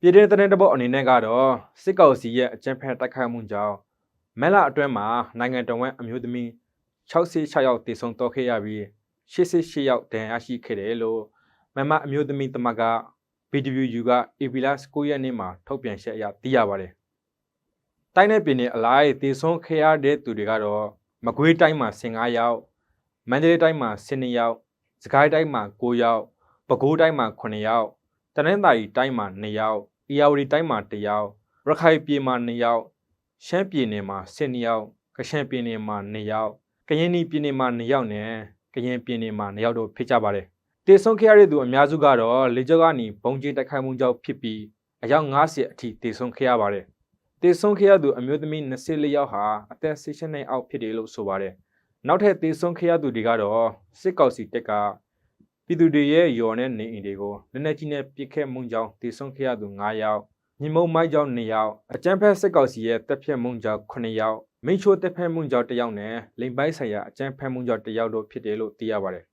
ပြည်တွင်းသတင်းတပုတ်အနေနဲ့ကတော့စစ်ကောင်စီရဲ့အကြမ်းဖက်တိုက်ခိုက်မှုကြောင့်မဲလာအတွင်းမှာနိုင်ငံတော်ဝန်အမျိုးသမီး66ယောက်တည်ဆုံတော့ခဲ့ရပြီး88ယောက်ဒဏ်ရာရှိခဲ့တယ်လို့မမအမျိုးသမီးတမက BWU က APLS 9ရက်နေ့မှာထုတ်ပြန်ချက်အရသိရပါတယ်။တိုင်းနယ်ပြည်နယ်အလိုက်တည်ဆုံခဲ့ရတဲ့သူတွေကတော့မကွေးတိုင်းမှာ15ယောက်မန္တလေးတိုင်းမှာ12ယောက်စကိုင်းတိုင်းမှာ9ယောက်ပဲခူးတိုင်းမှာ9ယောက် တနင်္သာရီတိုင်းမှာ2ယောက်၊အေရဝတီတိုင်းမှာ1ယောက်၊ရခိုင်ပြည်မှာ2ယောက်၊ရှမ်းပြည်နယ်မှာ10ယောက်၊ကချင်ပြည်နယ်မှာ2ယောက်၊ကရင်ပြည်နယ်မှာ2ယောက်နဲ့ကရင်ပြည်နယ်မှာ2ယောက်တို့ဖြစ်ကြပါတယ်။တေဆုံးခဲ့ရတဲ့သူအများစုကတော့လေကြောင်းကနေဘုံကျင်းတိုက်ခိုက်မှုကြောင့်ဖြစ်ပြီးအယောက်90အထိတေဆုံးခဲ့ရပါတယ်။တေဆုံးခဲ့ရသူအမျိုးသမီး24ယောက်ဟာအသက်16နှစ်အောက်ဖြစ်တယ်လို့ဆိုပါတယ်။နောက်ထပ်တေဆုံးခဲ့ရသူတွေကတော့စစ်ကောက်စီတက်က ပြည်သူတွေရဲ့ယော်နဲ့နေအိမ်တွေကိုလက်နက်ကြီးနဲ့ပစ်ခတ်မှုကြောင့်တေဆုံးခဲ့ရသူ9ယောက်ညီမုံမိုက်ကြောင့်2ယောက်အကြမ်းဖက်စစ်ကောင်စီရဲ့တပ်ဖြတ်မှုကြောင့်9ယောက်မိချိုးတပ်ဖြတ်မှုကြောင့်1ယောက်နဲ့လိမ်ပိုင်းဆိုင်ရာအကြမ်းဖက်မှုကြောင့်1ယောက်တို့ဖြစ်တယ်လို့သိရပါတယ်